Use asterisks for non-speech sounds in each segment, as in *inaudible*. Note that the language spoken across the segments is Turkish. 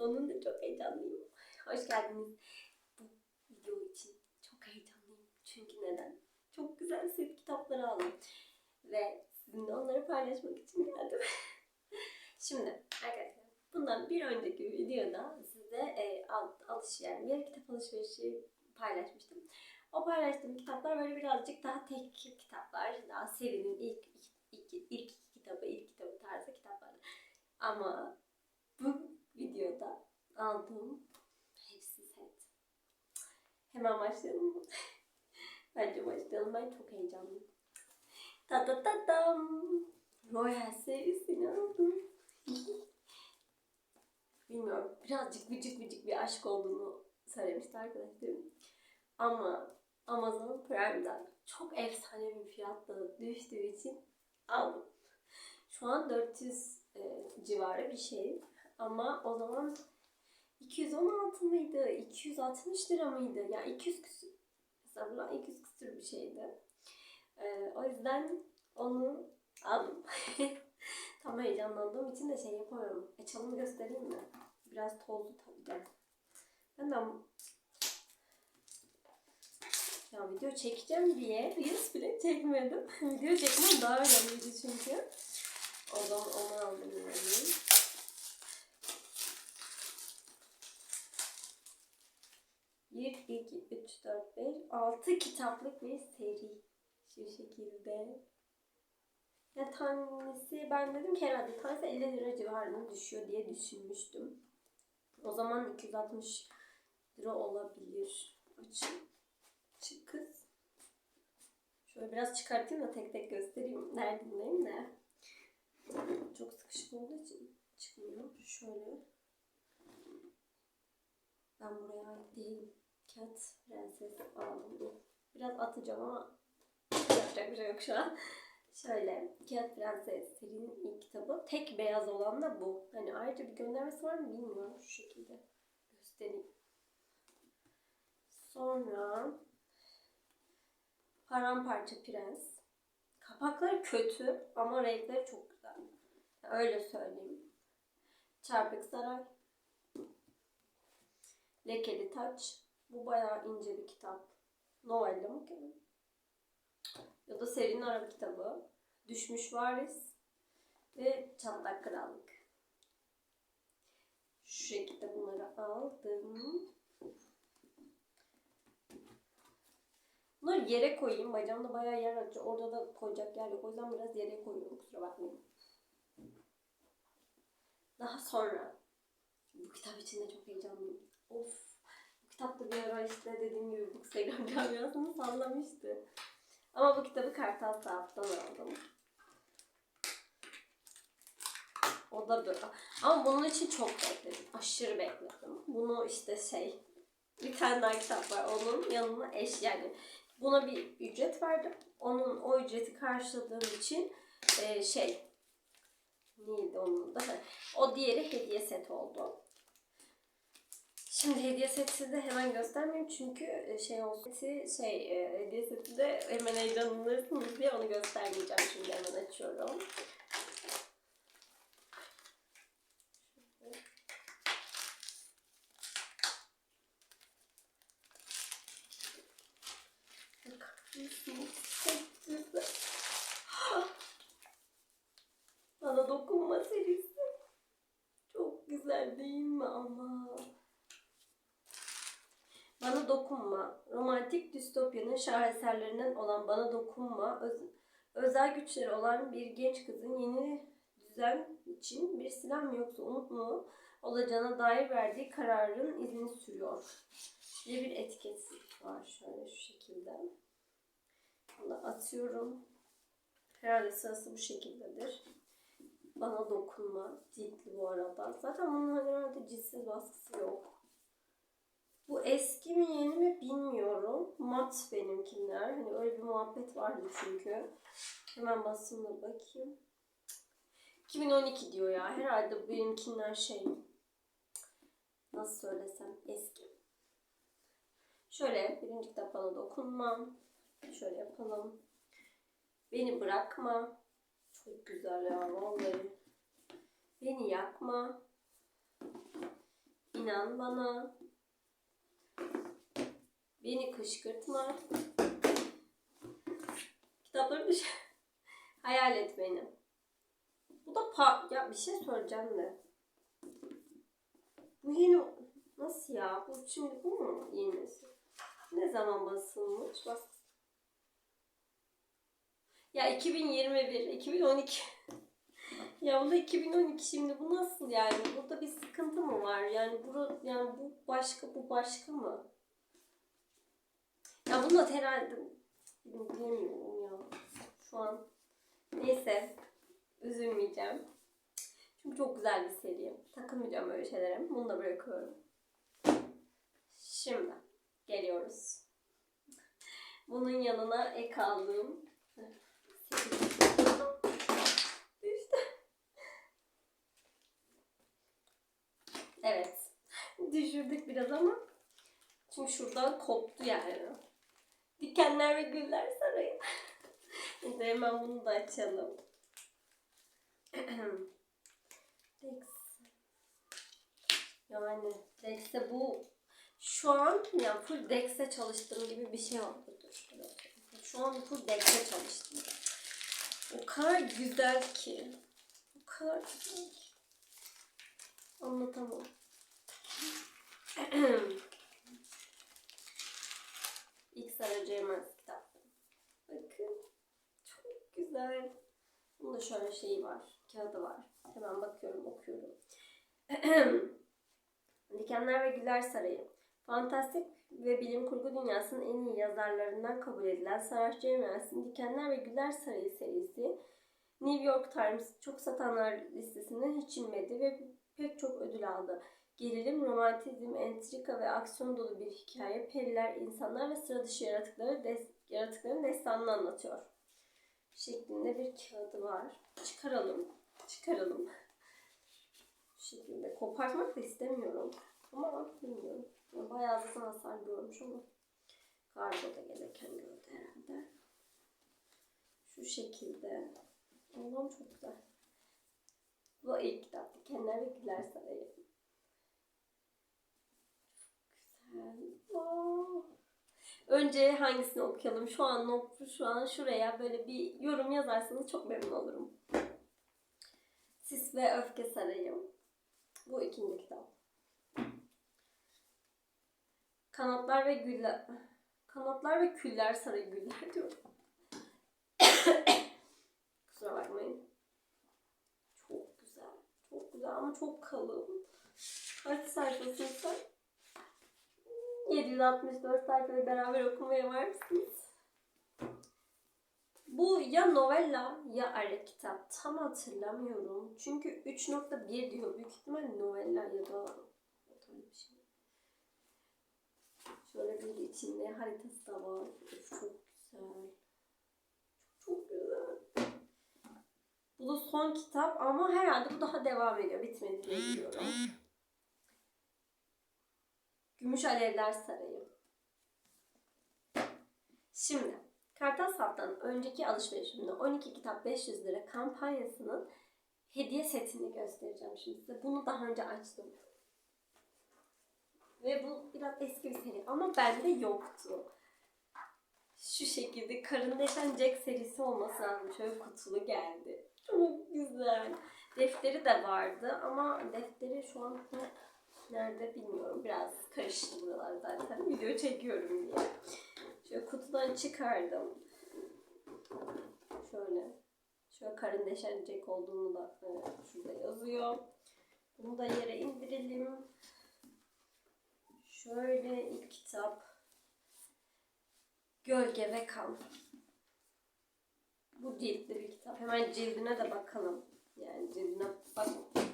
Sonunda çok heyecanlıyım. Hoş geldiniz. Bu video için çok heyecanlıyım. Çünkü neden? Çok güzel set kitapları aldım. Ve sizinle onları paylaşmak için geldim. *laughs* Şimdi arkadaşlar bundan bir önceki videoda size e, al, alış yani bir kitap alışverişi paylaşmıştım. O paylaştığım kitaplar böyle birazcık daha tek kitaplar. Daha serinin ilk iki, ilk iki kitabı, ilk kitabı tarzı kitaplar. Ama bu videoda aldığım hepsi set. Hemen başlayalım mı? *laughs* Bence başlayalım. Ben çok heyecanlıyım. Ta ta ta tam. Royal serisini aldım. *laughs* Bilmiyorum. Birazcık vıcık vıcık bir aşk olduğunu söylemişti arkadaşlarım. Ama Amazon Prime'dan çok efsane bir fiyatla düştüğü için aldım. Şu an 400 e, civarı bir şey. Ama o zaman 216 mıydı? 260 lira mıydı? Ya yani 200 küsür. Hesapla 200 küsür bir şeydi. E, o yüzden onu aldım. *laughs* Tam heyecanlandığım için de şey yapamıyorum. Açalım göstereyim mi? Biraz tozlu tabii de. Ben de ya video çekeceğim diye Reels bile çekmedim. *laughs* video çekmem daha önemliydi çünkü. O zaman onu aldım yani. Bir, iki, üç, dört, beş, altı kitaplık bir seri. Şu şekilde. Ya tanesi ben dedim ki herhalde tanesi 50 lira civarında düşüyor diye düşünmüştüm. O zaman 260 lira olabilir. Açın. Çık kız. Şöyle biraz çıkartayım da tek tek göstereyim. Neredeyim de. Çok sıkışık olduğu için çıkmıyor. Şöyle. Ben buraya ait değilim. Cat Prenses aldım. Biraz atacağım ama yapacak bir şey yok şu an. Şöyle Cat Prenses serinin ilk kitabı. Tek beyaz olan da bu. Hani ayrıca bir göndermesi var mı bilmiyorum. Şu şekilde göstereyim. Sonra Paramparça Prens. Kapakları kötü ama renkleri çok güzel. Öyle söyleyeyim. Çarpık Saray. Lekeli Taç. Bu bayağı ince bir kitap. Novella mı ki? Ya da serinin Arap kitabı. Düşmüş Varis. Ve Çatlak Krallık. Şu şekilde bunları aldım. Bunları yere koyayım. Bacağımda bayağı yer açıyor. Orada da koyacak yer yok. O yüzden biraz yere koyuyorum. Kusura bakmayın. Daha sonra bu kitap için de çok heyecanlıyım. Of. Kitap bir ara işte dediğim gibi bu Instagram camiasını sallamıştı. Ama bu kitabı Kartal Sahaf'tan aldım. O da böyle. Ama bunun için çok bekledim. Aşırı bekledim. Bunu işte şey bir tane daha kitap var. Onun yanına eş yani buna bir ücret verdim. Onun o ücreti karşıladığım için e, şey neydi onun da? O diğeri hediye set oldu. Şimdi hediye seti de hemen göstermeyeyim çünkü e, şey olsun şey e, hediye seti de hemen heyecanlanırsınız diye onu göstermeyeceğim şimdi hemen açıyorum. Bana dokunma serisi. Çok güzel değil mi ama? Bana dokunma. Romantik distopyanın şaheserlerinden olan Bana dokunma. Öz, özel güçleri olan bir genç kızın yeni düzen için bir silah mı yoksa umut mu olacağına dair verdiği kararın izini sürüyor. diye bir etiket var şöyle şu şekilde. Bunu atıyorum. Herhalde sırası bu şekildedir. Bana dokunma. Ciltli bu arada. Zaten bunun herhalde ciltsiz baskısı yok. Bu eski mi yeni mi bilmiyorum. Mat benimkiler. Hani öyle bir muhabbet vardı çünkü. Hemen basımına bakayım. 2012 diyor ya. Herhalde benimkiler şey nasıl söylesem eski. Şöyle birinci kitap bana dokunma. Şöyle yapalım. Beni bırakma. Çok güzel ya vallahi. Beni yakma. İnan bana. Beni kışkırtma. Kitapları düş. *laughs* Hayal et beni. Bu da pa... Ya bir şey söyleyeceğim de. Bu yeni... Nasıl ya? Bu şimdi bu mu yenisi? Ne zaman basılmış? Bas. Ya 2021, 2012. *laughs* ya bu da 2012 şimdi bu nasıl yani? Burada bir sıkıntı mı var? Yani bu yani bu başka bu başka mı? Ya bunu da herhalde bilmiyorum ya. Şu an neyse üzülmeyeceğim. Çünkü çok güzel bir seri. Takılmayacağım öyle şeylere. Bunu da bırakıyorum. Şimdi geliyoruz. Bunun yanına ek aldığım işte. *laughs* Evet. Düşürdük biraz ama çünkü şuradan koptu yani. Dikenler ve Güller Sarayı. *laughs* Şimdi hemen bunu da açalım. *clears throat* Dex. Yani Dex'te bu şu an yani full Dex'te çalıştığım gibi bir şey oldu. Şu an full Dex'te çalıştım. O kadar güzel ki. O kadar güzel ki. Anlatamam. *clears throat* İlk saracağımız kitap. Bakın. Çok güzel. Bunun da şöyle şeyi var. Kağıdı var. Hemen bakıyorum, okuyorum. *clears throat* Dikenler ve Güller Sarayı. Fantastik ve bilim kurgu dünyasının en iyi yazarlarından kabul edilen Sarah J. Dikenler ve Güller Sarayı serisi New York Times çok satanlar listesinden hiç inmedi ve pek çok ödül aldı. Gerilim, romantizm, entrika ve aksiyon dolu bir hikaye, periler, insanlar ve sıra dışı yaratıkları des yaratıkların destanını anlatıyor. Şeklinde bir kağıdı var. Çıkaralım. Çıkaralım. Bu şekilde. Kopartmak da istemiyorum. Ama bilmiyorum. Bayağı zaten hasar görmüş ama kargoda gelirken gördü herhalde. Şu şekilde. Allah'ım çok güzel. Bu ilk kitap. Dikenler ve Güller Sarayı. Güzel. Aa. Önce hangisini okuyalım? Şu an not, şu an şuraya böyle bir yorum yazarsanız çok memnun olurum. Sis ve Öfke Sarayı. Bu ikinci kitap. Kanatlar ve Güller. Kanatlar ve Küller Sarayı Güller diyorum. *coughs* Kusura bakmayın. Çok güzel. Çok güzel ama çok kalın. Kaç sayfasıysa? 764 sayfayı beraber okumaya var mısınız? Bu ya novella ya ara kitap. Tam hatırlamıyorum. Çünkü 3.1 diyor. Büyük ihtimal novella ya da tarz bir şey. Şöyle bir içinde haritası da var. Çok güzel. Çok güzel. Bu da son kitap ama herhalde bu daha devam ediyor. Bitmedi diye biliyorum. Gümüş Alevler Sarayı. Şimdi Kartal Saf'tan önceki alışverişimde 12 kitap 500 lira kampanyasının hediye setini göstereceğim şimdi size. Bunu daha önce açtım. Ve bu biraz eski bir seri ama bende yoktu. Şu şekilde Karın Deşen Jack serisi olması lazım. Şöyle kutulu geldi. Çok güzel. Defteri de vardı ama defteri şu an nerede bilmiyorum. Biraz karıştı buralar zaten. Video çekiyorum diye. Şöyle kutudan çıkardım. Şöyle. Şöyle karın deşenecek olduğunu da e, şurada yazıyor. Bunu da yere indirelim. Şöyle ilk kitap. Gölge ve Kan. Bu ciltli bir kitap. Hemen cildine de bakalım. Yani cildine bak.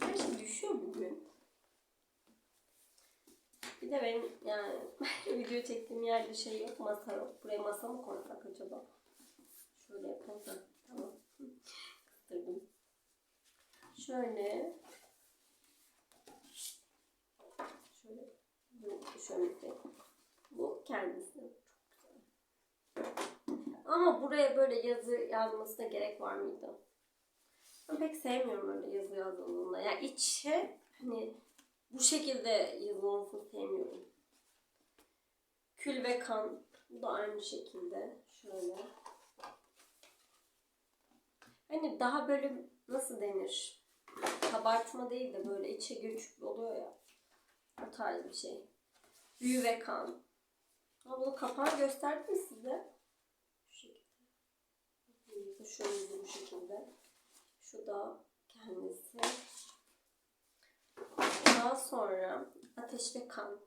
Her şey düşüyor bugün. Bir de benim yani *laughs* video çektiğim yerde şey yok, masa yok. Buraya masa mı koysak acaba? Şöyle yapalım. Tamam. Kıstırdım. Şöyle. Şöyle. Şöyle. Bu kendisi. Ama buraya böyle yazı yazmasına gerek var mıydı? Ben pek sevmiyorum öyle yazı yazıldığında. Yani içe hani bu şekilde yazılmasını sevmiyorum. Kül ve kan. Bu da aynı şekilde. Şöyle. Hani daha böyle nasıl denir? Kabartma değil de böyle içe göçük oluyor ya. O tarz bir şey. Büyü ve kan. Ha bunu kapağı gösterdim size? Şu şekilde. Şöyle bu şekilde. Şu da kendisi. Daha sonra Ateş ve Kan.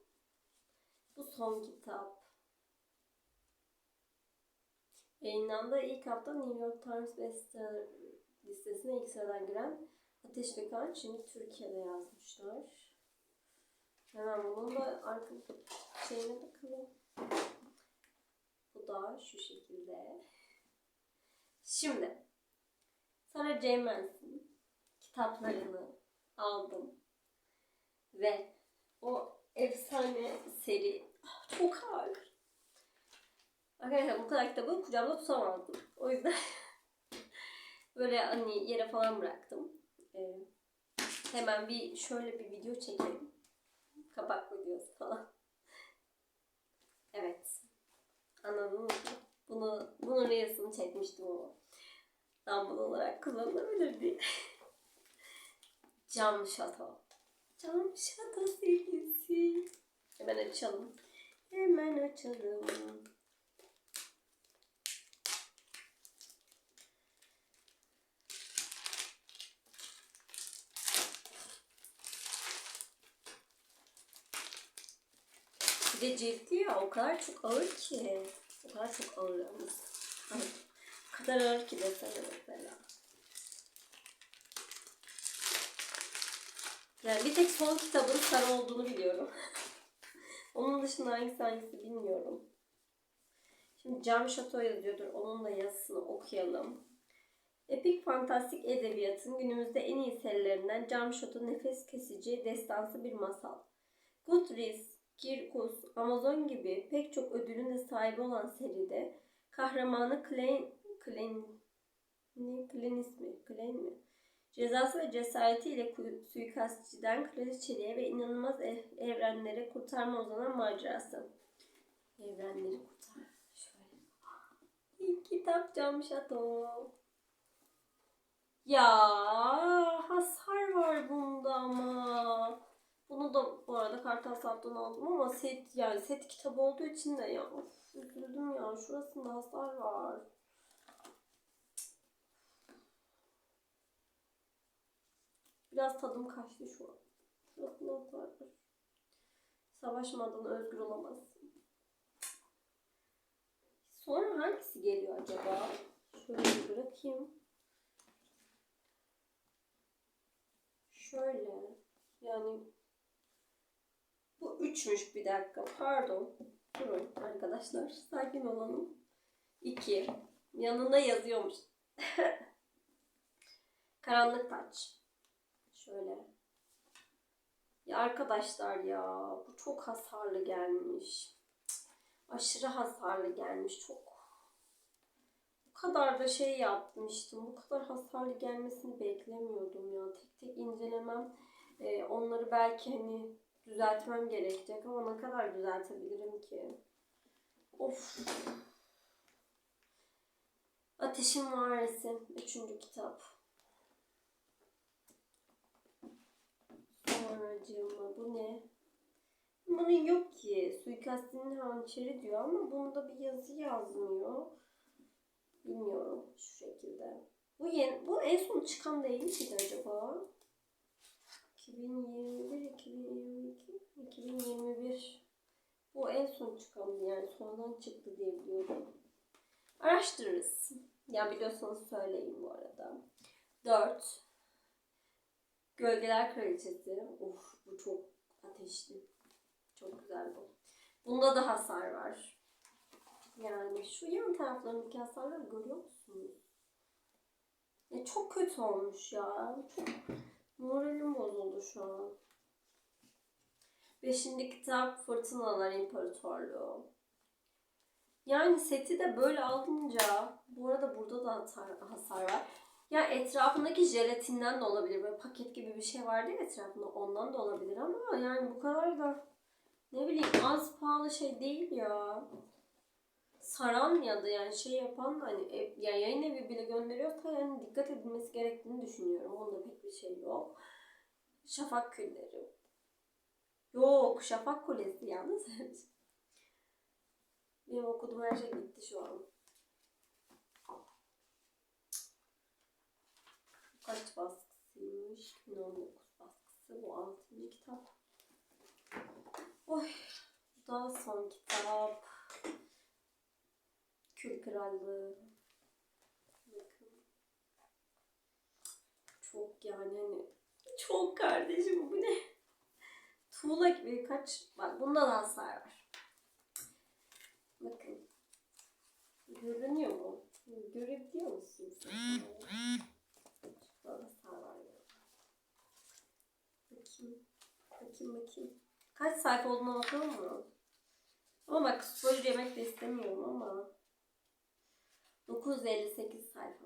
Bu son kitap. Yayınlandığı ilk hafta New York Times Bestseller listesine ilk sıradan giren Ateş ve Kan şimdi Türkiye'de yazmışlar. Hemen bunun da arka şeyine bakalım. Bu da şu şekilde. Şimdi Sarah J. Maas'ın kitaplarını aldım. Ve o efsane seri Ah, çok ağır. Arkadaşlar bu kadar kitabı kucağımda tutamazdım. O yüzden *laughs* böyle hani yere falan bıraktım. Ee, hemen bir şöyle bir video çekelim. Kapak videosu falan. Evet. Anladınız mı? Bunu, bunun reelsini çekmiştim ama. Dumble olarak kullanılabilir diye. *laughs* Cam şato. Cam şato serisi. Hemen açalım. Hemen açalım. Bir de cildi ya o kadar çok ağır ki. O kadar çok ağır yalnız. O kadar ağır ki desene mesela. Yani bir tek son kitabın sarı olduğunu biliyorum. *laughs* Onun dışında hangisi hangisi bilmiyorum. Şimdi Cam Şato yazıyordur. Onun da yazısını okuyalım. Epik fantastik edebiyatın günümüzde en iyi serilerinden Cam Şato nefes kesici destansı bir masal. Goodreads, Kirkus, Amazon gibi pek çok ödülün de sahibi olan seride kahramanı Klein, Klein, ne? Klein ismi, Klein mi? Cezası ve cesaretiyle suikastçiden kraliçeliğe ve inanılmaz ev- evrenlere kurtarma uzanan macerası. Evrenleri kurtar. Şöyle. İlk kitap Cam Şato. Ya hasar var bunda ama. Bunu da bu arada Kartal Sap'tan aldım ama set yani set kitabı olduğu için de ya of, üzüldüm ya. Şurasında hasar var. Biraz tadım kaçtı şu an. Şurasında hasar var. Savaşmadan özgür olamazsın. Sonra hangisi geliyor acaba? Şöyle bırakayım. Şöyle. Yani bu üçmüş bir dakika. Pardon. Durun arkadaşlar. Sakin olalım. İki. Yanında yazıyormuş. *laughs* Karanlık taç. Şöyle. Ya arkadaşlar ya bu çok hasarlı gelmiş. Aşırı hasarlı gelmiş. Çok bu kadar da şey yapmıştım. Bu kadar hasarlı gelmesini beklemiyordum ya. Tek tek incelemem. Ee, onları belki hani düzeltmem gerekecek ama ne kadar düzeltebilirim ki? Of. Ateşin Varisi. Üçüncü kitap. Sonracığıma bu ne? Bunun yok ki. Suikastinin hançeri diyor ama bunda bir yazı yazmıyor. Bilmiyorum şu şekilde. Bu yeni, bu en son çıkan değil miydi acaba? 2021, 2022, 2021. Bu en son çıkan yani sonradan çıktı diye biliyorum. Araştırırız. Ya biliyorsanız söyleyin bu arada. 4. Gölgeler Kraliçesi. Of bu çok ateşli. Çok güzel bu. Bunda da hasar var. Yani şu yan taraflarındaki hasarları görüyor musunuz? Ya çok kötü olmuş ya. Çok moralim bozuldu şu an. Beşinci kitap Fırtınalar İmparatorluğu. Yani seti de böyle alınca bu arada burada da hasar, hasar var. Ya etrafındaki jelatinden de olabilir. Böyle paket gibi bir şey vardı ya etrafında. Ondan da olabilir ama yani bu kadar da ne bileyim az pahalı şey değil ya. Saran ya da yani şey yapan da hani ev, ya yayın evi bile gönderiyorsa yani dikkat edilmesi gerektiğini düşünüyorum. Onda pek bir şey yok. Şafak külleri. Yok şafak kulesi yalnız. *laughs* Benim okuduğum her şey bitti şu an. Kaç baskısıymış? 2019 baskısı. Bu 6. kitap. Oy. Bu da son kitap. Kül Krallığı. Bakın. Çok yani hani çok kardeşim bu ne? Tuğla gibi kaç bak bunda da hasar var. Bakın. Görünüyor mu? Görebiliyor musunuz? Burada hasar var ya. Bakayım. Bakayım bakayım. Kaç sayfa olduğuna bakalım mı? Ama bak spoiler yemek de istemiyorum ama. 958 sayfa.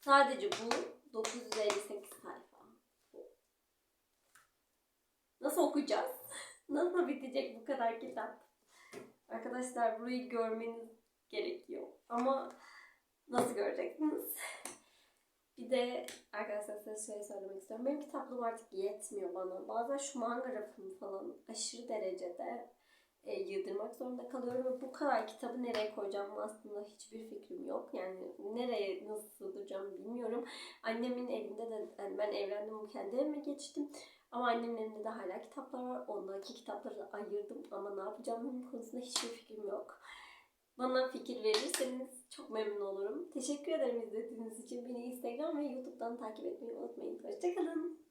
Sadece bu 958 sayfa. Nasıl okuyacağız? *laughs* Nasıl bitecek bu kadar kitap? Arkadaşlar burayı görmeniz gerekiyor. Ama nasıl göreceksiniz? Bir de arkadaşlar size şey söylemek istiyorum. Benim kitaplığım artık yetmiyor bana. Bazen şu manga rafımı falan aşırı derecede e, yığdırmak zorunda kalıyorum ve bu kadar kitabı nereye koyacağım aslında hiçbir fikrim yok. Yani nereye nasıl sığdıracağım bilmiyorum. Annemin elinde de yani ben evlendim kendi evime geçtim. Ama annemin elinde de hala kitaplar var. Ondaki kitapları da ayırdım ama ne yapacağım konusunda hiçbir fikrim yok. Bana fikir verirseniz çok memnun olurum. Teşekkür ederim izlediğiniz için. Beni Instagram ve YouTube'dan takip etmeyi unutmayın. Hoşçakalın.